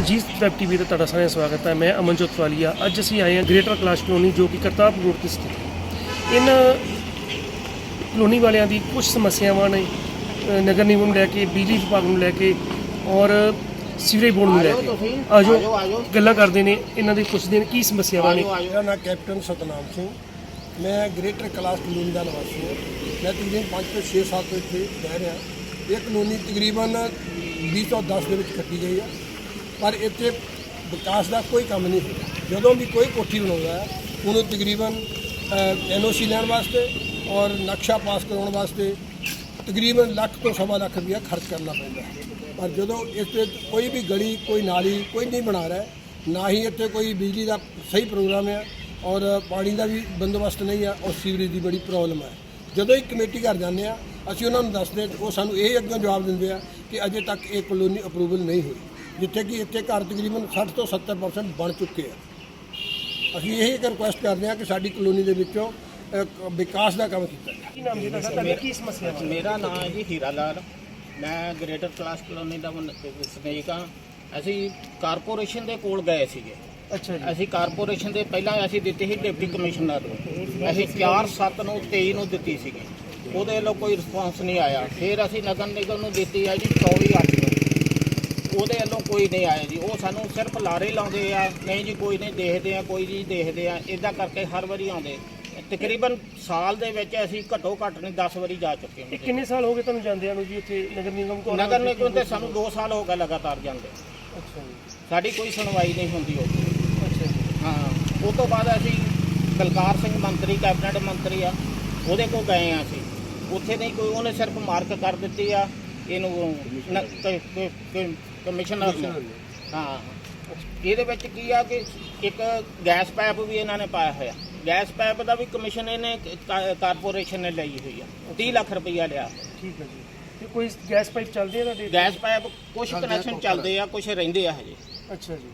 Ajit web TV ਤੇ ਤੁਹਾਡਾ ਸਾਰਿਆਂ ਦਾ ਸਵਾਗਤ ਹੈ। ਮੈਂ ਅਮਨਜੋਤ ਵਾਲੀਆ ਅੱਜ ਅਸੀਂ ਆਏ ਹਾਂ ਗ੍ਰੇਟਰ ਕਲਾਸ਼ ਕਲੋਨੀ ਜੋ ਕਿ ਕਰਤਾਰਪੁਰ ਰੋਡ ਤੇ ਸਥਿਤ ਹੈ। ਇਹਨਾਂ ਕਲੋਨੀ ਵਾਲਿਆਂ ਦੀ ਕੁਝ ਸਮੱਸਿਆਵਾਂ ਨੇ ਨਗਰ ਨਿਗਮ ਨੂੰ ਲੈ ਕੇ ਬਿਜਲੀ ਵਿਭਾਗ ਨੂੰ ਲੈ ਕੇ ਔਰ ਸੀਵਰੇਜ ਬੋਰਡ ਨੂੰ ਲੈ ਕੇ। ਆਜੋ ਗੱਲਾਂ ਕਰਦੇ ਨੇ ਇਹਨਾਂ ਦੇ ਪੁੱਛਦੇ ਨੇ ਕੀ ਸਮੱਸਿਆਵਾਂ ਨੇ? ਮੇਰਾ ਨਾਮ ਕੈਪਟਨ ਸਤਨਾਮ ਸਿੰਘ। ਮੈਂ ਗ੍ਰੇਟਰ ਕਲਾਸ ਕਲੋਨੀ ਦਾ ਨਿਵਾਸੀ ਹਾਂ। ਮੈਂ ਤਕਰੀਬਨ 5 ਤੋਂ 6 ਸਾਲ ਤੋਂ ਇੱਥੇ ਰਹਿ ਰਿਹਾ। ਇਹ ਕਲੋਨੀ ਤਕਰੀਬਨ 2010 ਦੇ ਵਿੱਚ ਕੱਟੀ ਗਈ ਆ। ਪਰ ਇੱਥੇ ਵਿਕਾਸ ਦਾ ਕੋਈ ਕੰਮ ਨਹੀਂ ਹੋਇਆ ਜਦੋਂ ਵੀ ਕੋਈ ਕੋਠੀ ਬਣਾਉਂਦਾ ਹੈ ਉਹਨੂੰ ਤਕਰੀਬਨ ਐਨਓਸੀ ਲੈਣ ਵਾਸਤੇ ਔਰ ਨਕਸ਼ਾ ਪਾਸ ਕਰਾਉਣ ਵਾਸਤੇ ਤਕਰੀਬਨ ਲੱਖ ਤੋਂ ਸਵਾ ਲੱਖ ਰੁਪਇਆ ਖਰਚ ਕਰਨਾ ਪੈਂਦਾ ਹੈ। ਪਰ ਜਦੋਂ ਇੱਥੇ ਕੋਈ ਵੀ ਗਲੀ ਕੋਈ ਨਾਲੀ ਕੋਈ ਨਹੀਂ ਬਣਾ ਰਿਹਾ ਨਾ ਹੀ ਇੱਥੇ ਕੋਈ ਬਿਜਲੀ ਦਾ ਸਹੀ ਪ੍ਰੋਗਰਾਮ ਹੈ ਔਰ ਪਾਣੀ ਦਾ ਵੀ ਬੰਦੋਬਸਤ ਨਹੀਂ ਆ ਔਰ ਸੀਵਰੇਜ ਦੀ ਬੜੀ ਪ੍ਰੋਬਲਮ ਹੈ। ਜਦੋਂ ਇੱਕ ਕਮੇਟੀ ਘਰ ਜਾਂਦੇ ਆ ਅਸੀਂ ਉਹਨਾਂ ਨੂੰ ਦੱਸਦੇ ਹਾਂ, ਉਹ ਸਾਨੂੰ ਇਹ ਅੱਗੇ ਜਵਾਬ ਦਿੰਦੇ ਆ ਕਿ ਅਜੇ ਤੱਕ ਇਹ ਕਲੋਨੀ ਅਪਰੂਵਲ ਨਹੀਂ ਹੋਈ। ਜਿੱਥੇ ਕਿ ਇੱਥੇ ਘਰ ਤਕਰੀਬਨ 60 ਤੋਂ 70% ਬਣ ਚੁੱਕੇ ਆ। ਅਸੀਂ ਇਹ ਇੱਕ ਰਿਕੁਐਸਟ ਕਰਦੇ ਹਾਂ ਕਿ ਸਾਡੀ ਕਲੋਨੀ ਦੇ ਵਿੱਚੋਂ ਅ, ਵਿਕਾਸ ਦਾ ਕੰਮ ਕੀਤਾ ਜਾਵੇ। ਕੀ ਨਾਮ ਜੀ ਤੁਹਾਡਾ? ਤੁਹਾਡੀ ਕੀ ਸਮੱਸਿਆ ਹੈ? ਮੇਰਾ ਨਾਮ ਹੈ ਜੀ ਹੀਰਾ ਲਾਲ। ਮੈਂ ਗ੍ਰੇਟਰ ਕਲਾਸ ਕਲੋਨੀ ਦਾ ਵਨ- ਵਸਨੀਕ ਹਾਂ। ਅਸੀਂ ਕਾਰਪੋਰੇਸ਼ਨ ਦੇ ਕੋਲ ਗਏ ਸੀਗੇ। ਅੱਛਾ ਜੀ। ਅਸੀਂ ਕਾਰਪੋਰੇਸ਼ਨ ਦੇ ਪਹਿਲਾਂ ਅਸੀਂ ਦਿੱਤੀ ਸੀ ਡਿਪਟੀ ਕਮਿਸ਼ਨਰ ਨੂੰ। ਅਸੀਂ 4 7 ਨੂੰ 23 ਨੂੰ ਦਿੱਤੀ ਸੀਗੀ। ਉਹਦੇ ਵੱਲੋਂ ਕੋਈ ਰਿਸਪਾਂਸ ਨਹੀਂ ਆਇਆ। ਫਿਰ ਅਸੀਂ ਨਗਰ ਨਿਗਮ ਨੂੰ ਦਿੱਤੀ ਹੈ ਜੀ 24 8 ਨੂੰ। ਉਹਦੇ ਵੱਲੋਂ ਕੋਈ ਨਹੀਂ ਆਇਆ ਜੀ। ਉਹ ਸਾਨੂੰ ਸਿਰਫ ਲਾਰੇ ਲਾਉਂਦੇ ਆ ਨਹੀਂ ਜੀ ਕੋਈ ਨਹੀਂ ਦੇਖਦੇ ਆ ਕੋਈ ਜੀ ਦੇਖਦੇ ਆ। ਇਦਾਂ ਕਰਕੇ ਹਰ ਵਾਰੀ ਆਉਂਦੇ। ਤਕਰੀਬਨ ਸਾਲ ਦੇ ਵਿੱਚ ਅਸੀਂ ਘੱਟੋ ਘੱਟ ਨਹੀਂ 10 ਵਾਰੀ ਜਾ ਚੁੱਕੇ ਇਹ ਹਾਂ ਕਿੰਨੇ ਸਾਲ ਹੋ ਗਏ ਤੁਹਾਨੂੰ ਜਾਂਦਿਆਂ ਨੂੰ ਜੀ ਇੱਥੇ ਨਗਰ ਨਿਗਮ ਕੋਲ? ਨਗਰ ਨਿਗਮ ਤੇ ਸਾਨੂੰ 2 ਸਾਲ ਹੋ ਗਏ ਲਗਾਤਾਰ ਜਾਂਦੇ। ਅੱਛਾ ਜੀ। ਸਾਡੀ ਕੋਈ ਸੁਣਵਾਈ ਨਹੀਂ ਹੁੰਦੀ ਉਹ। ਅੱਛਾ ਜੀ। ਹਾਂ ਉਸ ਤੋਂ ਬਾਅਦ ਅਸੀਂ ਬਲਕਾਰ ਸਿੰਘ ਮੰਤਰੀ ਕੈਬਨਿਟ ਮੰਤਰੀ ਆ ਉਹਦੇ ਕੋਲ ਗਏ ਆ ਅਸੀਂ। ਉੱਥੇ ਨਹੀਂ ਕੋਈ ਉਹਨੇ ਸਿਰਫ ਮਾਰਕ ਕਰ ਦਿੱਤੀ ਆ। ਇਹਨੂੰ ਨ- ਕ- ਕ- ਕ- ਕਮਿਸ਼ਨਰ ਨੂੰ। ਹਾਂ। ਇਹਦੇ ਵਿੱਚ ਕੀ ਆ ਕਿ ਇੱਕ ਗੈਸ ਪਾਈਪ ਵੀ ਇਹਨਾਂ ਨੇ ਪਾਇਆ ਹੋਇਆ। ਗੈਸ ਪਾਈਪ ਦਾ ਵੀ ਕਮਿਸ਼ਨ ਇਹਨੇ ਕਾ- ਕਾਰਪੋਰੇਸ਼ਨ ਨੇ ਲਈ ਹੋਈ ਆ। 30 ਲੱਖ ਰੁਪਈਆ ਲਿਆ। ਠੀਕ ਹੈ ਜੀ। ਤੇ ਕੋਈ ਗੈਸ ਪਾਈਪ ਚੱਲਦੇ ਆ ਤੁਹਾਡੇ ਗੈਸ ਪਾਈਪ ਕੁਝ ਕਨੈਕਸ਼ਨ ਚੱਲਦੇ ਆ ਕੁਝ ਰਹਿੰਦੇ ਆ ਹਜੇ। ਅੱਛਾ ਜੀ।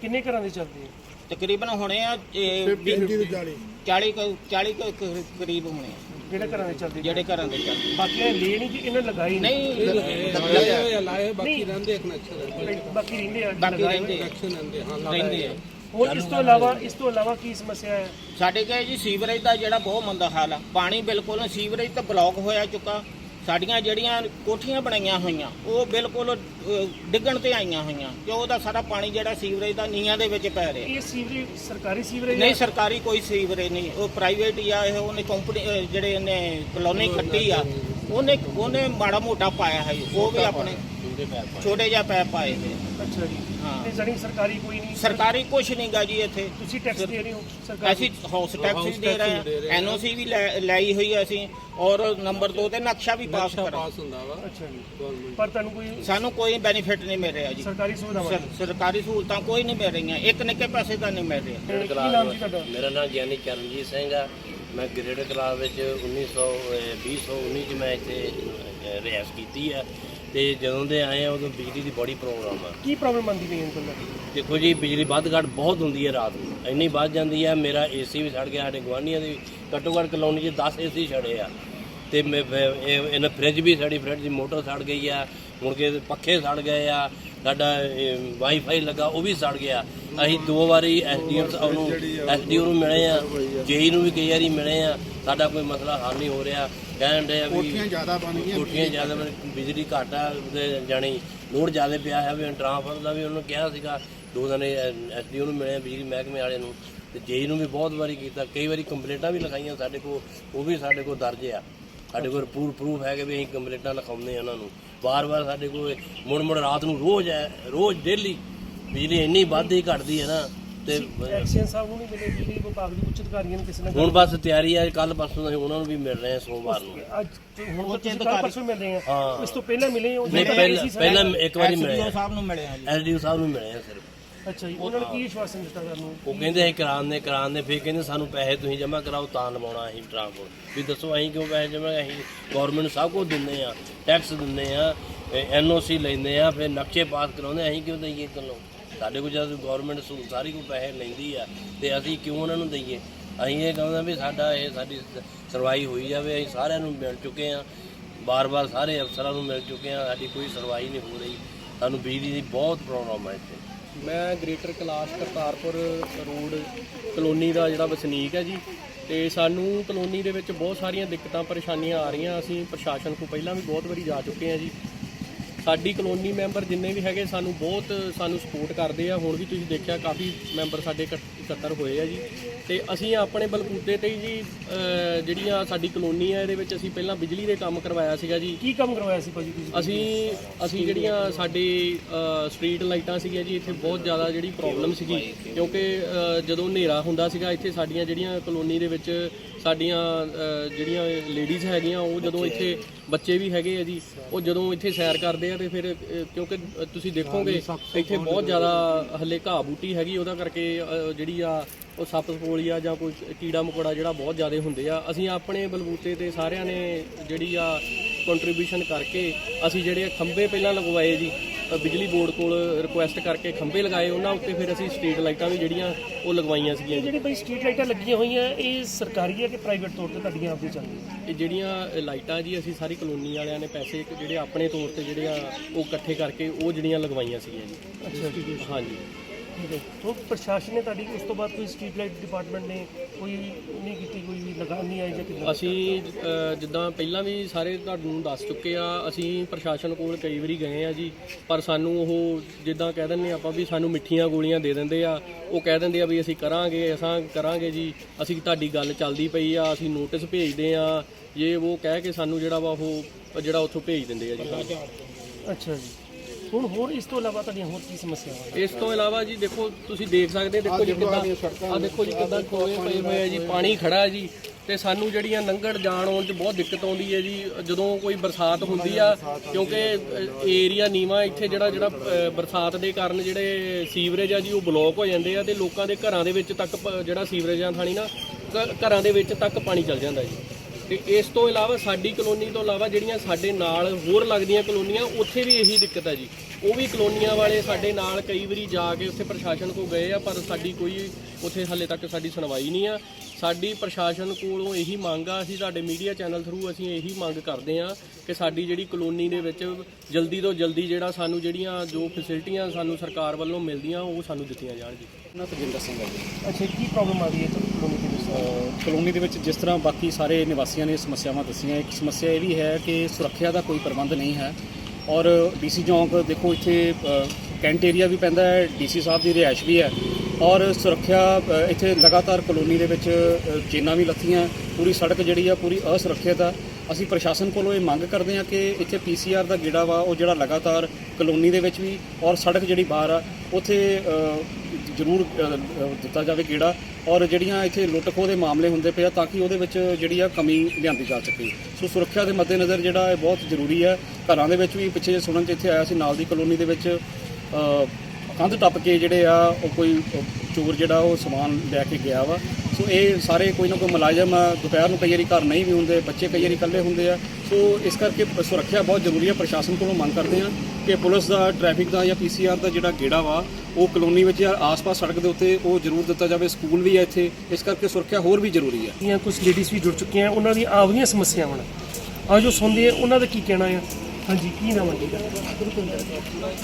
ਕਿੰਨੇ ਘਰਾਂ ਦੇ ਚੱਲਦੇ ਆ ਤਕਰੀਬਨ ਹੋਣੇ ਆ 40 ਕੁ- 40 ਕੁ ਕ- ਕਰੀਬ ਹੋਣੇ ਆ। ਜਿਹੜੇ ਘਰਾਂ ਦੇ ਚੱਲਦੇ? ਜਿਹੜੇ ਘਰਾਂ ਦੇ ਚੱਲਦੇ। ਬਾਕੀ ਇਹ ਲੈ ਨਹੀਂ ਕਿ ਇਹਨਾਂ ਲਗਾਈ ਨਹੀਂ। ਲਾਏ ਲਾਏ ਬਾਕੀ ਨਹੀਂ। ਰਹਿੰਦੇ ਇੱਕ ਨਕਸ਼ਾ ਨਹੀਂ ਬਾਕੀ ਰਹਿੰਦੇ ਆ ਬਾਕੀ ਲਗਾਏ ਰਹਿੰਦੇ ਆ। ਨਕਸ਼ਾ ਰਹਿੰਦੇ ਹਾਂ ਰਹਿੰਦੇ ਆ। ਹੋਰ ਇਸ ਤੋਂ ਇਲਾਵਾ ਇਸ ਤੋਂ ਇਲਾਵਾ ਕੀ ਸਮੱਸਿਆ ਹੈ? ਸਾਡੇ ਕੋਲ ਜੀ ਸੀਵਰੇਜ ਦਾ ਜਿਹੜਾ ਬਹੁਤ ਮੰਦਾ ਹਾਲ ਆ। ਪਾਣੀ ਬਿਲਕੁਲ ਸੀਵਰੇਜ ਤਾਂ ਬਲੌਕ ਹੋਇਆ ਚੁੱਕਾ। ਸਾਡੀਆਂ ਜਿਹੜੀਆਂ ਕੋਠੀਆਂ ਬਣਾਈਆਂ ਹੋਈਆਂ ਉਹ ਬਿਲਕੁਲ ਡਿੱਗਣ ਤੇ ਆਈਆਂ ਹੋਈਆਂ ਤੇ ਉਹਦਾ ਸਾਰਾ ਪਾਣੀ ਜਿਹੜਾ ਸੀਵਰੇਜ ਦਾ ਨੀਆਂ ਦੇ ਵਿੱਚ ਪੈ ਰਿਹਾ ਇਹ ਸੀਵਰੇਜ ਸਰਕਾਰੀ ਸੀਵਰੇਜ ਨਹੀਂ? ਸਰਕਾਰੀ ਕੋਈ ਸੀਵਰੇਜ ਨਹੀਂ ਉਹ ਪ੍ਰਾਈਵੇਟ ਹੀ ਆ ਇਹ ਉਹਨੇ ਕੰਪਨੀ ਜਿਹੜੇ ਇਹਨੇ ਕਲੋਨੀ ਕੱਟੀ ਆ ਉਹਨੇ ਉਹਨੇ ਮਾੜਾ ਮੋਟਾ ਪਾਇਆ ਹੈ ਉਹ ਵੀ ਆਪਣੇ ਛੋਟੇ ਜਿਹਾ ਪੈਪ ਪਾਏ ਹੋਏ ਆ। ਅੱਛਾ ਜੀ। ਹਾਂ। ਤੇ ਜਣੀ ਸਰਕਾਰੀ ਕੋਈ ਨਹੀਂ? ਸਰਕਾਰੀ ਕੁਛ ਨਹੀਂਗਾ ਜੀ ਇੱਥੇ। ਤੁਸੀਂ ਟੈਕਸ ਦੇ ਰਹੇ ਹੋ ਸਰਕਾਰੀ? ਅਸੀਂ ਹਾਊਸ ਟੈਕਸ ਵੀ ਦੇ tax ਰਹੇ ਵੀ ਦੇ ਰਹੇ ਹਾਂ। ਹਾਂ। ਐਨਓਸੀ ਵੀ ਲੈ- ਲਈ ਹੋਈ ਹੈ ਅਸੀਂ। ਔਰ ਨੰਬਰ 2 ਤੇ ਨਕਸ਼ਾ ਵੀ ਪਾਸ ਨਕਸ਼ਾ ਕਰਾ ਪਾਸ ਹੁੰਦਾ ਵਾ। ਅੱਛਾ ਜੀ। ਗਵਰਨਮੈਂਟ ਪਰ ਤੁਹਾਨੂੰ ਕੋਈ ਸਾਨੂੰ ਕੋਈ ਬੈਨੀਫਿਟ ਨਹੀਂ ਮਿਲ ਰਿਹਾ ਜੀ। ਸਰਕਾਰੀ ਸੁਵਿਧਾਵਾਂ ਸਰ- ਸਰਕਾਰੀ ਸਹੂਲਤਾਂ ਕੋਈ ਨਹੀਂ ਮਿਲ ਰਹੀਆਂ। ਇੱਕ ਨਿੱਕੇ ਪੈਸੇ ਦਾ ਨਹੀਂ ਮਿਲ ਰਿਹਾ। ਨਹੀਂ। ਕੀ ਨਾਮ ਜੀ ਤੁਹਾਡਾ? ਮੇਰਾ ਨਾਮ ਗਿਆਨੀ ਚਰਨਜੀਤ ਸਿੰਘ ਆ। ਮੈਂ ਗ੍ਰੇਡ ਕਲਾਸ ਵਿੱਚ 1900 ਅਹ 2019 ਚ ਮੈਂ ਇੱਥੇ ਅਹ, ਕੀਤੀ ਆ। ਤੇ ਜਦੋਂ ਦੇ ਆਏ ਆ ਉਦੋਂ ਬਿਜਲੀ ਦੀ ਬੜੀ ਪ੍ਰੋਬਲਮ ਆ। ਕੀ ਪ੍ਰੋਬਲਮ ਆਉਂਦੀ ਪਈ ਹੈ ਅੰਕਲ ਦੇਖੋ ਜੀ ਬਿਜਲੀ ਵੱਧ ਘੱਟ ਬਹੁਤ ਹੁੰਦੀ ਹੈ ਰਾਤ ਨੂੰ। ਇੰਨੀ ਵੱਧ ਜਾਂਦੀ ਆ ਮੇਰਾ ਏਸੀ ਵੀ ਸੜ ਗਿਆ ਸਾਡੇ ਗਵਾਂਢੀਆਂ ਦੇ ਵੀ ਘੱਟੋ ਘੱਟ ਕਲੋਨੀ 'ਚ 10 ਏਸੀ ਛੜੇ ਆ। ਤੇ ਮੈਂ ਫਿਰ ਇਹ ਇਹਨਾਂ ਫ੍ਰਿਜ ਵੀ ਸੜੀ ਫ੍ਰਿਜ ਦੀ ਮੋਟਰ ਸੜ ਗਈ ਆ ਮੁੜ ਕੇ ਪੱਖੇ ਸੜ ਗਏ ਆ। ਸਾਡਾ ਵਾਈਫਾਈ ਲੱਗਾ ਉਹ ਵੀ ਸੜ ਗਿਆ। ਅਸੀਂ ਦੋ ਵਾਰੀ ਐਸਡੀਐਮ ਨੂੰ ਐਸਡੀਓ ਨੂੰ ਮਿਲੇ ਆ ਜੇਈ ਨੂੰ ਵੀ ਕਈ ਵਾਰੀ ਮਿਲੇ ਆ। ਸਾਡਾ ਕੋਈ ਮਸਲਾ ਹੱਲ ਨਹੀਂ ਹੋ ਰਿਹਾ। ਕਹਿਣ ਦੇ ਵੀ ਕੋਠੀਆਂ ਜ਼ਿਆਦਾ ਬਣ ਗਈਆਂ। ਕੋਠੀਆਂ ਜ਼ਿਆਦਾ ਬਿਜਲੀ ਘੱਟ ਆ ਜਾਣੀ ਲੋਡ ਜ਼ਿਆਦਾ ਪਿਆ ਹੈ। ਵੀ ਟ੍ਰਾਂਸਫਰ ਦਾ ਵੀ ਉਹਨੂੰ ਕਿਹਾ ਸੀਗਾ। ਦੋ ਦਿਨ ਐਸਡੀਓ ਨੂੰ ਮਿਲੇ ਆ, ਬਿਜਲੀ ਮਹਿਕਮੇ ਵਾਲੇ ਨੂੰ। ਤੇ ਜੇਈ ਨੂੰ ਵੀ ਬਹੁਤ ਵਾਰੀ ਕੀਤਾ। ਕਈ ਵਾਰੀ ਕੰਪਲੇਂਟਾਂ ਵੀ ਲਿਖਾਈਆਂ ਸਾਡੇ ਕੋਲ। ਉਹ ਵੀ ਸਾਡੇ ਕੋਲ ਦਰਜ ਆ। ਸਾਡੇ ਕੋਲ ਪ੍ਰੂਫ ਪ੍ਰੂਫ ਹੈ ਕਿ ਵੀ ਅਸੀਂ ਕੰਪਲੇਂਟਾਂ ਲਿਖਾਉਂਦੇ ਆ ਉਹਨਾਂ ਨੂੰ। ਵਾਰ-ਵਾਰ ਸਾਡੇ ਕੋਲ ਮੁੜ ਮੁੜ ਰਾਤ ਨੂੰ ਰੋਜ਼ ਹੈ ਰੋਜ਼ ਡੇਲੀ ਬਿਜਲੀ ਇੰਨੀ ਵੱਧਦੀ ਘਟਦੀ ਹੈ ਨਾ ਤੇ ਐਕਸ਼ਨ ਸਾਹਿਬ ਨੂੰ ਨਹੀਂ ਮਿਲੇ ਬਿਜਲੀ ਵਿਭਾਗ ਦੇ ਉੱਚ ਅਧਿਕਾਰੀਆਂ ਨੂੰ ਕਿਸੇ ਨਾਲ ਹੁਣ ਬਸ ਤਿਆਰੀ ਹੈ ਕੱਲ ਪਰਸੋਂ ਅਸੀਂ ਉਹਨਾਂ ਨੂੰ ਵੀ ਮਿਲ ਰਹੇ ਹਾਂ ਸੋਮਵਾਰ ਨੂੰ। ਅੱਜ ਹੁਣ ਤਾਂ ਕੱਲ ਪਰਸੋਂ ਮਿਲ ਰਹੇ ਆ ਹਾਂ। ਇਸ ਤੋਂ ਪਹਿਲਾਂ ਮਿਲੇ ਹੋ? ਨਹੀਂ ਪਹਿਲਾਂ ਪਹਿਲਾਂ ਇੱਕ ਵਾਰੀ ਮਿਲੇ ਐਸਡੀਓ ਸਾਹਿਬ ਨੂੰ ਮਿਲੇ ਆ ਜੀ। ਐਸਡੀਓ ਸਾਹਿਬ ਨੂੰ ਮਿਲੇ ਆ ਸਿਰਫ। ਅੱਛਾ ਜੀ, ਉਹਨਾਂ ਨੇ ਕੀ ਵਿਸ਼ਵਾਸਨ ਦਿੱਤਾ ਤੁਹਾਨੂੰ? ਉਹ ਕਹਿੰਦੇ ਅਸੀਂ ਕਰਾਉਂਦੇ ਨੇ ਫਿਰ ਕਹਿੰਦੇ ਸਾਨੂੰ ਪੈਸੇ ਤੁਸੀਂ ਜਮ੍ਹਾਂ ਕਰਾਓ, ਤਾਂ ਲਵਾਉਣਾ ਅਸੀਂ ਟਰਾਂਸਪੋਰਟ ਵੀ ਦੱਸੋ ਅਸੀਂ ਕਿਉਂ ਪੈਸੇ ਜਮ੍ਹਾਂ, ਅਸੀਂ ਗਵਰਨਮੈਂਟ ਸਭ ਕੁਝ ਦਿੰਦੇ ਆ ਟੈਕਸ ਦਿੰਦੇ ਆ ਐਨਓਸੀ ਲੈਂਦੇ ਆ ਫਿਰ ਨਕਸ਼ੇ ਪਾਸ ਕਰਾਉਂਦੇ ਅਸੀਂ ਕਿਉਂ ਦਈਏ ਕੋਲੋਂ ਸਾਡੇ ਕੋਲ ਜਦ ਗਵਰਨਮੈਂਟ ਸਾਰੀ ਕੋ ਪੈਸੇ ਲੈਂਦੀ ਆ, ਤੇ ਅਸੀਂ ਕਿਉਂ ਉਹਨਾਂ ਨੂੰ ਦਈਏ? ਅਸੀਂ ਇਹ ਕਹਿੰਦੇ ਵੀ ਸਾਡਾ ਇਹ ਸਾਡੀ ਸਰਵਾਈ ਹੋਈ ਜਾਵੇ, ਅਸੀਂ ਸਾਰਿਆਂ ਨੂੰ ਮਿਲ ਚੁੱਕੇ ਆ ਬਾਰ-ਬਾਰ ਸਾਰੇ ਅਫਸਰਾਂ ਨੂੰ ਮਿਲ ਚੁੱਕੇ ਆ ਸਾਡੀ ਕੋਈ ਸੁਣਵਾਈ ਨਹੀਂ ਹੋ ਰਹੀ। ਸਾਨੂੰ ਬਿਜਲੀ ਦੀ ਬਹੁਤ ਪ੍ਰੋਬਲਮ ਹੈ ਇੱਥੇ। ਮੈਂ greater Kailash Kartarpur road colony ਦਾ ਜਿਹੜਾ ਵਸਨੀਕ ਹੈ ਜੀ ਤੇ ਸਾਨੂੰ ਕਲੋਨੀ ਦੇ ਵਿੱਚ ਬਹੁਤ ਸਾਰੀਆਂ ਦਿੱਕਤਾਂ, ਪਰੇਸ਼ਾਨੀਆਂ ਆ ਰਹੀਆਂ। ਅਸੀਂ ਪ੍ਰਸ਼ਾਸਨ ਕੋਲ ਪਹਿਲਾਂ ਵੀ ਬਹੁਤ ਵਾਰੀ ਜਾ ਚੁੱਕੇ ਹਾਂ ਜੀ। ਸਾਡੀ ਕਲੋਨੀ ਮੈਂਬਰ ਜਿੰਨੇ ਵੀ ਹੈਗੇ ਸਾਨੂੰ ਬਹੁਤ ਸਾਨੂੰ ਸਪੋਰਟ ਕਰਦੇ ਆ। ਹੁਣ ਵੀ ਤੁਸੀਂ ਦੇਖਿਆ ਕਾਫੀ ਮੈਂਬਰ ਸਾਡੇ ਇਕੱਠ- ਇਕੱਤਰ ਹੋਏ ਆ ਜੀ। ਤੇ ਅਸੀਂ ਆਪਣੇ ਬਲਬੂਤੇ ਤੇ ਜੀ ਅਹ, ਜਿਹੜੀਆਂ ਸਾਡੀ ਕਲੋਨੀ ਆ ਇਹਦੇ ਵਿੱਚ ਅਸੀਂ ਪਹਿਲਾਂ ਬਿਜਲੀ ਦੇ ਕੰਮ ਕਰਵਾਇਆ ਸੀਗਾ ਜੀ। ਕੀ ਕੰਮ ਕਰਵਾਇਆ ਸੀ ਭਾਜੀ ਤੁਸੀਂ? ਅਸੀਂ ਅਸੀਂ ਜਿਹੜੀਆਂ ਸਾਡੇ ਸਟਰੀਟ ਲਾਈਟਾਂ ਸੀਗੀਆਂ ਜੀ ਇੱਥੇ ਬਹੁਤ ਜ਼ਿਆਦਾ ਜਿਹੜੀ ਪ੍ਰੋਬਲਮ ਸੀਗੀ। ਕਿਉਂਕਿ ਅ, ਜਦੋਂ ਹਨੇਰਾ ਹੁੰਦਾ ਸੀਗਾ ਇੱਥੇ ਸਾਡੀਆਂ ਜਿਹੜੀਆਂ ਕਲੋਨੀ ਦੇ ਵਿੱਚ ਸਾਡੀਆਂ ਅ, ਜਿਹੜੀਆਂ ਲੇਡੀਜ਼ ਹੈਗੀਆਂ ਉਹ ਜਦੋਂ ਇੱਥੇ ਬੱਚੇ ਵੀ ਹੈਗੇ ਆ ਜੀ ਉਹ ਜਦੋਂ ਇੱਥੇ ਸੈਰ ਕਰਦੇ ਆ ਤੇ ਫਿਰ ਅ, ਕਿਉਂਕਿ ਅ, ਤੁਸੀਂ ਦੇਖੋਗੇ ਇੱਥੇ ਬਹੁਤ ਜ਼ਿਆਦਾ ਹੱਲੇ ਘਾਹ ਬੂਟੀ ਹੈਗੀ ਉਹਦਾ ਕਰਕੇ ਅ, ਜਿਹੜੀ ਆ ਉਹ ਸੱਪ ਸਪੋਲੀਆ ਜਾਂ ਕੋਈ ਕੀੜਾ ਮਕੌੜਾ ਜਿਹੜਾ ਬਹੁਤ ਜ਼ਿਆਦਾ ਹੁੰਦੇ ਆ। ਅਸੀਂ ਆਪਣੇ ਬਲਬੂਤੇ ਤੇ ਸਾਰਿਆਂ ਨੇ ਜਿਹੜੀ ਆ ਕੰਟਰੀਬਿਊਸ਼ਨ ਕਰਕੇ ਅਸੀਂ ਜਿਹੜੇ ਖੰਭੇ ਪਹਿਲਾਂ ਲਗਵਾਏ ਜੀ। ਬਿਜਲੀ ਬੋਰਡ ਕੋਲ ਰਿਕੁਐਸਟ ਕਰਕੇ ਖੰਭੇ ਲਗਾਏ ਉਹਨਾਂ ਉੱਤੇ ਫਿਰ ਅਸੀਂ ਸਟਰੀਟ ਲਾਈਟਾਂ ਵੀ ਜਿਹੜੀਆਂ ਉਹ ਲਗਵਾਈਆਂ ਸੀਗੀਆਂ ਇਹ ਜਿਹੜੀ ਭਾਈ ਸਟਰੀਟ ਲਾਈਟਾਂ ਲੱਗੀਆਂ ਹੋਈਆਂ ਇਹ ਸਰਕਾਰੀ ਹੈ ਕਿ ਪ੍ਰਾਈਵੇਟ ਤੌਰ ਤੇ ਤੁਹਾਡੀਆਂ ਆਪਦੀ ਚੱਲਦੀਆਂ ਇਹ ਜਿਹੜੀਆਂ ਲਾਈਟਾਂ ਜੀ ਅਸੀਂ ਸਾਰੀ ਕਲੋਨੀ ਵਾਲਿਆਂ ਨੇ ਪੈਸੇ ਜਿਹੜੇ ਆਪਣੇ ਤੌਰ ਤੇ ਜਿਹੜੇ ਆ ਉਹ ਇਕੱਠੇ ਕਰਕੇ ਉਹ ਜਿਹੜੀਆਂ ਲਗਵਾਈਆਂ ਸੀਗੀਆਂ ਜੀ। ਅੱਛਾ ਜੀ। ਹਾਂਜੀ। ਠੀਕ ਹੈ ਹੁਣ ਪ੍ਰਸ਼ਾਸਨ ਨੇ ਤੁਹਾਡੀ ਉਸ ਤੋਂ ਬਾਅਦ ਕੋਈ ਸਟਰੀਟ ਲਾਈਟ ਡਿਪਾਰਟਮੈਂਟ ਨੇ ਕੋਈ ਨਹੀਂ ਕੀਤੀ ਕੋਈ ਲਗਾ ਨਹੀਂ ਆਈ ਜਾਂ ਕਿੱਦਾਂ? ਅਸੀਂ ਅ, ਜਿੱਦਾਂ ਪਹਿਲਾਂ ਵੀ ਸਾਰੇ ਤੁਹਾਨੂੰ ਦੱਸ ਚੁੱਕੇ ਆ ਅਸੀਂ ਪ੍ਰਸ਼ਾਸਨ ਕੋਲ ਕਈ ਵਾਰੀ ਗਏ ਆ ਜੀ ਪਰ ਸਾਨੂੰ ਉਹ ਜਿੱਦਾਂ ਕਹਿ ਦਿੰਦੇ ਆਪਾਂ ਵੀ ਸਾਨੂੰ ਮਿੱਠੀਆਂ ਗੋਲੀਆਂ ਦੇ ਦਿੰਦੇ ਆ ਉਹ ਕਹਿ ਦਿੰਦੇ ਆ ਵੀ ਅਸੀਂ ਕਰਾਂਗੇ ਅਸਾਂ ਕਰਾਂਗੇ ਜੀ ਅਸੀਂ ਤੁਹਾਡੀ ਗੱਲ ਚੱਲਦੀ ਪਈ ਆ ਅਸੀਂ ਨੋਟਿਸ ਭੇਜਦੇ ਆ ਇਹ ਉਹ ਕਹਿ ਕੇ ਸਾਨੂੰ ਜਿਹੜਾ ਵਾ ਉਹ ਜਿਹੜਾ ਉੱਥੋਂ ਭੇਜ ਦਿੰਦੇ ਆ ਜੀ। ਅੱਛਾ ਜੀ। ਹੁਣ ਹੋਰ ਇਸ ਤੋਂ ਇਲਾਵਾ ਤੁਹਾਡੀਆਂ ਹੋਰ ਕੀ ਸਮੱਸਿਆਵਾਂ ਨੇ? ਇਸ ਤੋਂ ਇਲਾਵਾ ਜੀ ਦੇਖੋ ਤੁਸੀਂ ਦੇਖ ਸਕਦੇ ਦੇਖੋ ਜੀ ਕਿੱਦਾਂ ਆ ਦੇਖੋ ਜੀ ਕਿੱਦਾਂ ਖੋਏ ਪਏ ਹੋਏ ਆ ਜੀ ਪਾਣੀ ਖੜਾ ਹੈ ਜੀ। ਤੇ ਸਾਨੂੰ ਜਿਹੜੀਆਂ ਲੰਘਣ ਜਾਣ ਆਉਣ 'ਚ ਬਹੁਤ ਦਿੱਕਤ ਆਉਂਦੀ ਹੈ ਜੀ। ਜਦੋਂ ਕੋਈ ਬਰਸਾਤ ਹੁੰਦੀ ਆ ਕਿਉਂਕਿ ਏਰੀਆ ਨੀਵਾ ਇੱਥੇ ਜਿਹੜਾ ਜਿਹੜਾ ਬਰਸਾਤ ਦੇ ਕਾਰਨ ਜਿਹੜੇ ਸੀਵਰੇਜ ਆ ਜੀ ਉਹ ਬਲੌਕ ਹੋ ਜਾਂਦੇ ਆ ਤੇ ਲੋਕਾਂ ਦੇ ਘਰਾਂ ਦੇ ਵਿੱਚ ਤੱਕ ਪ- ਜਿਹੜਾ ਸੀਵਰੇਜ ਆ ਥਾਣੀ ਨਾ ਘਰਾਂ ਦੇ ਵਿੱਚ ਤੱਕ ਪਾਣੀ ਚੱਲ ਜਾਂਦਾ ਜੀ। ਤੇ ਇਸ ਤੋਂ ਇਲਾਵਾ ਸਾਡੀ ਕਲੋਨੀ ਤੋਂ ਇਲਾਵਾ ਜਿਹੜੀਆਂ ਸਾਡੇ ਨਾਲ ਹੋਰ ਲੱਗਦੀਆਂ ਕਲੋਨੀਆਂ, ਉੱਥੇ ਵੀ ਇਹੀ ਦਿੱਕਤ ਹੈ ਜੀ। ਉਹ ਵੀ ਕਲੋਨੀਆਂ ਵਾਲੇ ਸਾਡੇ ਨਾਲ ਕਈ ਵਾਰੀ ਜਾ ਕੇ ਉੱਥੇ ਪ੍ਰਸ਼ਾਸਨ ਕੋਲ ਗਏ ਆ, ਪਰ ਸਾਡੀ ਕੋਈ ਉੱਥੇ ਹਾਲੇ ਤੱਕ ਸਾਡੀ ਸੁਣਵਾਈ ਨਹੀਂ ਆ। ਸਾਡੀ ਪ੍ਰਸ਼ਾਸਨ ਕੋਲੋਂ ਇਹੀ ਮੰਗ ਆ ਅਸੀਂ ਤੁਹਾਡੇ ਮੀਡੀਆ ਚੈਨਲ ਥਰੂ ਅਸੀਂ ਇਹੀ ਮੰਗ ਕਰਦੇ ਆ ਕਿ ਸਾਡੀ ਜਿਹੜੀ ਕਲੋਨੀ ਦੇ ਵਿੱਚ ਜਲਦੀ ਤੋਂ ਜਲਦੀ ਜਿਹੜਾ ਸਾਨੂੰ ਜਿਹੜੀਆਂ ਜੋ ਫੈਸਿਲਿਟੀਆਂ ਸਾਨੂੰ ਸਰਕਾਰ ਵੱਲੋਂ ਮਿਲਦੀਆਂ ਉਹ ਸਾਨੂੰ ਦਿੱਤੀਆਂ ਜਾਣ ਜੀ ਨਾ ਤਜਿੰਦਰ ਸਿੰਘ ਹੈ ਜੀ। ਅੱਛਾ ਕੀ ਪ੍ਰੋਬਲਮ ਆ ਰਹੀ ਹੈ ਤੁਹਾਨੂੰ ਕਲੋਨੀ ਦੇ ਵਿੱਚ? ਕਲੋਨੀ ਦੇ ਵਿੱਚ ਜਿਸ ਤਰ੍ਹਾਂ ਬਾਕੀ ਸਾਰੇ ਨਿਵਾਸੀਆਂ ਨੇ ਸਮੱਸਿਆਵਾਂ ਦੱਸੀਆਂ ਇੱਕ ਸਮੱਸਿਆ ਇਹ ਵੀ ਹੈ ਕਿ ਸੁਰੱਖਿਆ ਦਾ ਕੋਈ ਪ੍ਰਬੰਧ ਨਹੀਂ ਹੈ। ਔਰ ਡੀਸੀ ਚੌਂਕ ਦੇਖੋ ਇੱਥੇ ਕੈਂਟ ਏਰੀਆ ਵੀ ਪੈਂਦਾ ਹੈ ਡੀਸੀ ਸਾਹਿਬ ਦੀ ਰਿਹਾਇਸ਼ ਵੀ ਹੈ। ਔਰ ਸੁਰੱਖਿਆ ਅਹ, ਇੱਥੇ ਲਗਾਤਾਰ ਕਲੋਨੀ ਦੇ ਵਿੱਚ ਅਹ, ਚੇਨਾਂ ਵੀ ਲੱਥੀਆਂ ਪੂਰੀ ਸੜਕ ਜਿਹੜੀ ਆ ਪੂਰੀ ਅਸੁਰੱਖਿਅਤ ਆ। ਅਸੀਂ ਪ੍ਰਸ਼ਾਸਨ ਕੋਲੋਂ ਇਹ ਮੰਗ ਕਰਦੇ ਹਾਂ ਕਿ ਇੱਥੇ ਪੀਸੀਆਰ ਦਾ ਗੇੜਾ ਵਾ ਉਹ ਜਿਹੜਾ ਲਗਾਤਾਰ ਕਲੋਨੀ ਦੇ ਵਿੱਚ ਵੀ ਔਰ ਸੜਕ ਜਿਹੜੀ ਬਾਹਰ ਆ ਉੱਥੇ ਅਹ, ਜ਼ਰੂਰ ਅਹ, ਅਹ, ਦਿੱਤਾ ਜਾਵੇ ਗੇੜਾ ਔਰ ਜਿਹੜੀਆਂ ਇੱਥੇ ਲੁੱਟ ਖੋਹ ਦੇ ਮਾਮਲੇ ਹੁੰਦੇ ਪਏ ਆ ਤਾਂ ਕਿ ਉਹਦੇ ਵਿੱਚ ਜਿਹੜੀ ਆ ਕਮੀ ਲਿਆਂਦੀ ਜਾ ਸਕੇ। ਸੋ ਸੁਰੱਖਿਆ ਦੇ ਮੱਦੇਨਜ਼ਰ ਜਿਹੜਾ ਇਹ ਬਹੁਤ ਜ਼ਰੂਰੀ ਹੈ ਘਰਾਂ ਦੇ ਵਿੱਚ ਵੀ ਪਿੱਛੇ ਜੇ ਸੁਣਨ ਚ ਇੱਥੇ ਆਇਆ ਸੀ ਨਾਲ ਦੀ ਕਲੋਨੀ ਦੇ ਵਿੱਚ ਅਹ, ਕੰਧ ਟੱਪ ਕੇ ਜਿਹੜੇ ਆ ਉਹ ਕੋਈ ਚੋਰ ਜਿਹੜਾ ਉਹ ਸਮਾਨ ਲੈ ਕੇ ਗਿਆ ਵਾ। ਸੋ ਇਹ ਸਾਰੇ ਕੋਈ ਨਾ ਕੋਈ ਮੁਲਾਜ਼ਮ ਆ, ਦੁਪਹਿਰ ਨੂੰ ਕਈ ਵਾਰੀ ਘਰ ਨਹੀਂ ਵੀ ਹੁੰਦੇ ਬੱਚੇ ਕਈ ਵਾਰੀ ਇਕੱਲੇ ਹੁੰਦੇ ਆ। ਸੋ ਇਸ ਕਰਕੇ ਸੁਰੱਖਿਆ ਬਹੁਤ ਜ਼ਰੂਰੀ ਹੈ ਪ੍ਰਸ਼ਾਸਨ ਕੋਲੋਂ ਮੰਗ ਕਰਦੇ ਆ ਕਿ ਪੁਲਿਸ ਦਾ ਟ੍ਰੈਫਿਕ ਦਾ ਜਾਂ ਪੀਸੀਆਰ ਦਾ ਜਿਹੜਾ ਗੇੜਾ ਵਾ ਉਹ ਕਲੋਨੀ ਵਿੱਚ ਜਾਂ ਆਸ-ਪਾਸ ਸੜਕ ਦੇ ਉੱਤੇ ਉਹ ਜ਼ਰੂਰ ਦਿੱਤਾ ਜਾਵੇ ਸਕੂਲ ਵੀ ਹੈ ਇੱਥੇ। ਇਸ ਕਰਕੇ ਸੁਰੱਖਿਆ ਹੋਰ ਵੀ ਜ਼ਰੂਰੀ ਹੈ ਦੀਆਂ ਕੁਝ ਲੇਡੀਜ਼ ਵੀ ਜੁੜ ਚੁੱਕੀਆਂ ਉਹਨਾਂ ਦੀ ਆਪਦੀਆਂ ਸਮੱਸਿਆਵਾਂ ਨੇ। ਆ ਜੋ ਸੁਣਦੇ ਉਹਨਾਂ ਦਾ ਕੀ ਕਹਿਣਾ ਆ? ਹਾਂਜੀ ਕੀ ਨਾਮ ਹੈ ਜੀ?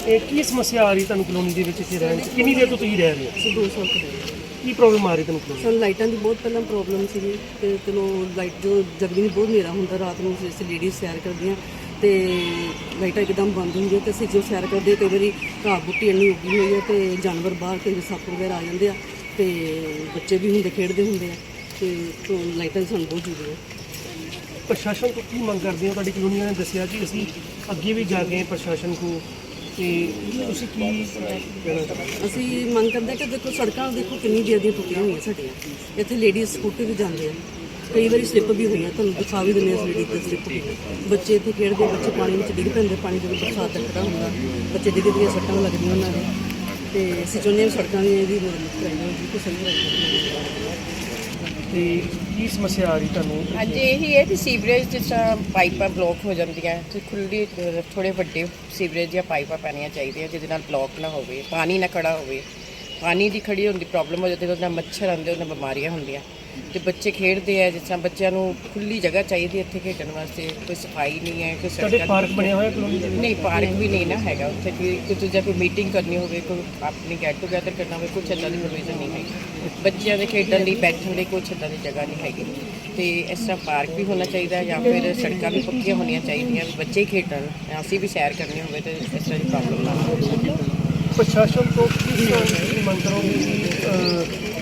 ਇਹ ਕੀ ਸਮੱਸਿਆ ਆ ਰਹੀ ਤੁਹਾਨੂੰ ਕਲੋਨੀ ਦੇ ਵਿੱਚ ਇੱਥੇ ਰਹਿਣ 'ਚ? ਕਿੰਨੀ ਦੇਰ ਤੋਂ ਤੁਸੀਂ ਰਹਿ ਰਹੇ ਹੋ ਅਸੀਂ ਦੋ ਸਾਲ ਤੋਂ ਰਹੇ ਹਾਂ। ਕੀ ਪ੍ਰੋਬਲਮ ਆ ਰਹੀ ਤੁਹਾਨੂੰ ਕਲੋਨੀ ਸਾਨੂੰ ਲਾਈਟਾਂ ਦੀ ਬਹੁਤ ਪਹਿਲਾਂ ਪ੍ਰੋਬਲਮ ਸੀਗੀ ਤੇ ਚਲੋ ਲਾਈਟ ਜੋ ਜਗਦੀ ਨਹੀਂ ਬਹੁਤ ਹਨੇਰਾ ਹੁੰਦਾ ਰਾਤ ਨੂੰ ਅਸੀਂ ਲੇਡੀਜ਼ ਸੈਰ ਕਰਦੀਆਂ ਤੇ ਲਾਈਟਾਂ ਇੱਕਦਮ ਬੰਦ ਹੁੰਦੀਆਂ ਤੇ ਅਸੀਂ ਜੋ ਸੈਰ ਕਰਦੇ ਕਈ ਵਾਰੀ ਘਾਹ ਬੂਟੀ ਇੰਨੀ ਉੱਗੀ ਹੋਈ ਹੈ ਤੇ ਜਾਨਵਰ ਬਾਹਰ ਕਈ ਵਾਰੀ ਸੱਪ ਵਗੈਰਾ ਆ ਜਾਂਦੇ ਆ ਤੇ ਬੱਚੇ ਵੀ ਹੁੰਦੇ ਖੇਡਦੇ ਹੁੰਦੇ ਆ ਤੇ ਤੋਂ ਲਾਈਟਾਂ ਦੀ ਸਾਨੂੰ ਬਹੁਤ ਜ਼ਰੂਰੀ ਹੈ ਪ੍ਰਸ਼ਾਸਨ ਤੋਂ ਕੀ ਮੰਗ ਕਰਦੇ ਹੋ? ਤੁਹਾਡੀ ਕਲੋਨੀਆਂ ਨੇ ਦੱਸਿਆ ਕਿ ਅਸੀਂ ਅੱਗੇ ਵੀ ਜਾ ਕੇ ਪ੍ਰਸ਼ਾਸਨ ਕੋ ਤੇ ਤੁਸੀਂ ਕੀ? ਅਸੀਂ ਮੰਗ ਕਰਦੇ ਕਿ ਦੇਖੋ ਸੜਕਾਂ ਦੇਖੋ ਕਿੰਨੀ ਦੇਰ ਦੀਆਂ ਟੁੱਟੀਆਂ ਹੋਈਆਂ ਸਾਡੀਆਂ। ਇੱਥੇ ਲੇਡੀਜ਼ ਸਕੂਟਰ ਵੀ ਜਾਂਦੇ ਆ। ਕਈ ਵਾਰੀ ਸਲਿੱਪ ਵੀ ਹੋਈਆਂ ਤੁਹਾਨੂੰ ਦਿਖਾ ਵੀ ਦਿੰਦੇ ਆ ਲੇਡੀਜ਼ ਤੇ ਸਲਿੱਪ ਬੱਚੇ ਇੱਥੇ ਖੇਡਦੇ ਬੱਚੇ ਪਾਣੀ ਵਿੱਚ ਡਿੱਗ ਪੈਂਦੇ ਪਾਣੀ ਜਦੋਂ ਬਰਸਾਤ ਦਾ ਖੜਾ ਹੁੰਦਾ। ਬੱਚੇ ਡਿੱਗ ਦੀਆਂ ਸੱਟਾਂ ਲੱਗਦੀਆਂ ਉਹਨਾਂ ਦੇ। ਤੇ ਅਸੀਂ ਚਾਹੁੰਦੇ ਹਾਂ ਸੜਕਾਂ ਦੀ ਇਹਦੀ ਮੁਰੰਮਤ ਕਰਾਈ ਜਾਵੇ ਬਿਲਕੁਲ ਸਹੀ ਹੋਵੇ। ਤੇ ਕੀ ਸਮੱਸਿਆ ਆ ਰਹੀ ਤੁਹਾਨੂੰ? ਹਾਂਜੀ, ਇਹੀ ਹੈ ਕਿ ਸੀਵਰੇਜ ਜਿਸ ਤਰ੍ਹਾਂ ਪਾਈਪਾਂ ਬਲੌਕ ਹੋ ਜਾਂਦੀਆਂ, ਤੇ ਖੁੱਲੀ ਥੋੜੇ ਵੱਡੇ ਸੀਵਰੇਜ ਦੀਆਂ ਪਾਈਪਾਂ ਪੈਣੀਆਂ ਚਾਹੀਦੀਆਂ, ਜਿਹਦੇ ਨਾਲ ਬਲੌਕ ਨਾ ਹੋਵੇ, ਪਾਣੀ ਨਾ ਖੜਾ ਹੋਵੇ। ਪਾਣੀ ਦੀ ਖੜੀ ਹੁੰਦੀ ਪ੍ਰੋਬਲਮ ਹੋ ਜਾਂਦੀ ਉਹਦੇ ਨਾਲ ਮੱਛਰ ਆਉਂਦੇ ਉਹਨਾਂ ਬਿਮਾਰੀਆਂ ਹੁੰਦੀਆਂ। ਤੇ ਬੱਚੇ ਖੇਡਦੇ ਆ ਜਿਸ ਤਰ੍ਹਾਂ ਬੱਚਿਆਂ ਨੂੰ ਖੁੱਲੀ ਜਗ੍ਹਾ ਚਾਹੀਦੀ ਹੈ ਇੱਥੇ ਖੇਡਣ ਵਾਸਤੇ ਕੋਈ ਸਫ਼ਾਈ ਨਹੀਂ ਹੈ ਕੋਈ ਤੁਹਾਡੇ ਸੜਕਾਂ ਪਾਰਕ ਬਣਿਆ ਹੋਇਆ ਕਲੋਨੀ ਦੇ ਵਿੱਚ? ਨਹੀਂ ਪਾਰਕ ਵੀ ਨਹੀਂ ਨਾ ਹੈਗਾ ਉੱਥੇ ਕਿ ਕੋਈ ਦੂਜਾ ਕੋਈ ਮੀਟਿੰਗ ਕਰਨੀ ਹੋਵੇ ਕੋਈ ਆਪਣੀ ਗੈਟ ਟੂਗੇਦਰ ਕਰਨਾ ਹੋਵੇ ਕੁਛ ਏਦਾਂ ਦੀ ਪ੍ਰੋਵੀਜ਼ਨ ਨਹੀਂ ਹੈਗੀ। ਬੱਚਿਆਂ ਦੇ ਖੇਡਣ ਲਈ ਬੈਠਣ ਲਈ ਕੁਛ ਏਦਾਂ ਦੀ ਜਗ੍ਹਾ ਨਹੀਂ ਹੈਗੀ। ਤੇ ਇਸ ਤਰ੍ਹਾਂ ਪਾਰਕ ਵੀ ਹੋਣਾ ਚਾਹੀਦਾ ਜਾਂ ਫਿਰ ਸੜਕਾਂ ਵੀ ਪੱਕੀਆਂ ਹੋਣੀਆਂ ਚਾਹੀਦੀਆਂ ਵੀ ਬੱਚੇ ਹੀ ਖੇਡਣ ਅਸੀਂ ਵੀ ਸੈਰ ਕਰਨੀ ਹੋਵੇ ਤੇ ਇਸ ਤਰ੍ਹਾਂ ਦੀ ਪ੍ਰੋਬਲਮ ਨਾ ਹੋਵੇ। ਪ੍ਰਸ਼ਾਸਨ ਤੋਂ ਕੀ ਮੰਗ ਕਰੋਗੇ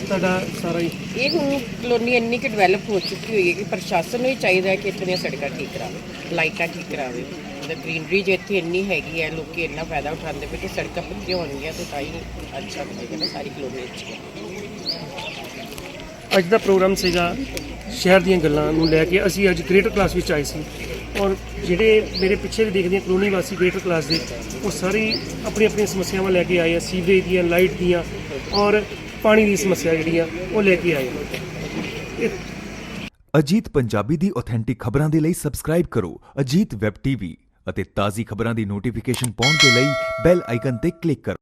ਤੁਹਾਡਾ ਸਾਰਾ ਹੀ ਇਹ ਹੁਣ ਕਲੋਨੀ ਇੰਨੀ ਕਿ ਡਿਵੈਲਪ ਹੋ ਚੁੱਕੀ ਹੋਈ ਹੈ ਕਿ ਪ੍ਰਸ਼ਾਸਨ ਨੂੰ ਹੀ ਚਾਹੀਦਾ ਹੈ ਕਿ ਇੱਥੇ ਦੀਆਂ ਸੜਕਾਂ ਠੀਕ ਕਰਾਵੇ ਲਾਈਟਾਂ ਠੀਕ ਕਰਾਵੇ। ਮਤਲਬ ਗ੍ਰੀਨਰੀ ਜੇ ਇੱਥੇ ਇੰਨੀ ਹੈਗੀ ਹੈ ਲੋਕੀ ਇੰਨਾ ਫਾਇਦਾ ਉਠਾਉਂਦੇ ਪਏ ਕਿ ਸੜਕਾਂ ਪੱਕੀਆਂ ਹੋਣਗੀਆਂ ਤੇ ਤਾਂ ਹੀ ਅੱਛਾ ਬਣੇਗਾ ਨਾ ਸਾਰੀ ਕਲੋਨੀ ਵਿੱਚ। ਅੱਜ ਦਾ ਪ੍ਰੋਗਰਾਮ ਸੀਗਾ ਸ਼ਹਿਰ ਦੀਆਂ ਗੱਲਾਂ ਨੂੰ ਲੈ ਕੇ ਅਸੀਂ ਅੱਜ ਗ੍ਰੇਟਰ ਕਲਾਸ ਵਿੱਚ ਆਏ ਸੀ। ਔਰ ਜਿਹੜੇ ਮੇਰੇ ਪਿੱਛੇ ਵੀ ਦੇਖਦੇ ਆ ਕਲੋਨੀ ਵਾਸੀ ਗ੍ਰੇਟਰ ਕਲਾਸ ਦੇ, ਉਹ ਸਾਰੇ ਆਪਣੀ ਆਪਣੀਆਂ ਸਮੱਸਿਆਵਾਂ ਲੈ ਕੇ ਆਏ ਆ ਸੀਵਰੇਜ ਦੀਆਂ ਲਾਈਟ ਦੀਆਂ ਔਰ ਪਾਣੀ ਦੀ ਸਮੱਸਿਆ ਜਿਹੜੀਆਂ ਉਹ ਲੈ ਕੇ ਆਏ ਆ। ਅਜੀਤ ਪੰਜਾਬੀ ਦੀ ਆਥੈਂਟਿਕ ਖਬਰਾਂ ਦੇ ਲਈ ਸਬਸਕ੍ਰਾਈਬ ਕਰੋ ਅਜੀਤ ਵੈਬ ਟੀਵੀ ਅਤੇ ਤਾਜ਼ੀ ਖਬਰਾਂ ਦੀ ਨੋਟੀਫਿਕੇਸ਼ਨ ਪਾਉਣ ਦੇ ਲਈ ਬੈਲ ਆਈਕਨ ਤੇ ਕਲਿੱਕ ਕਰੋ।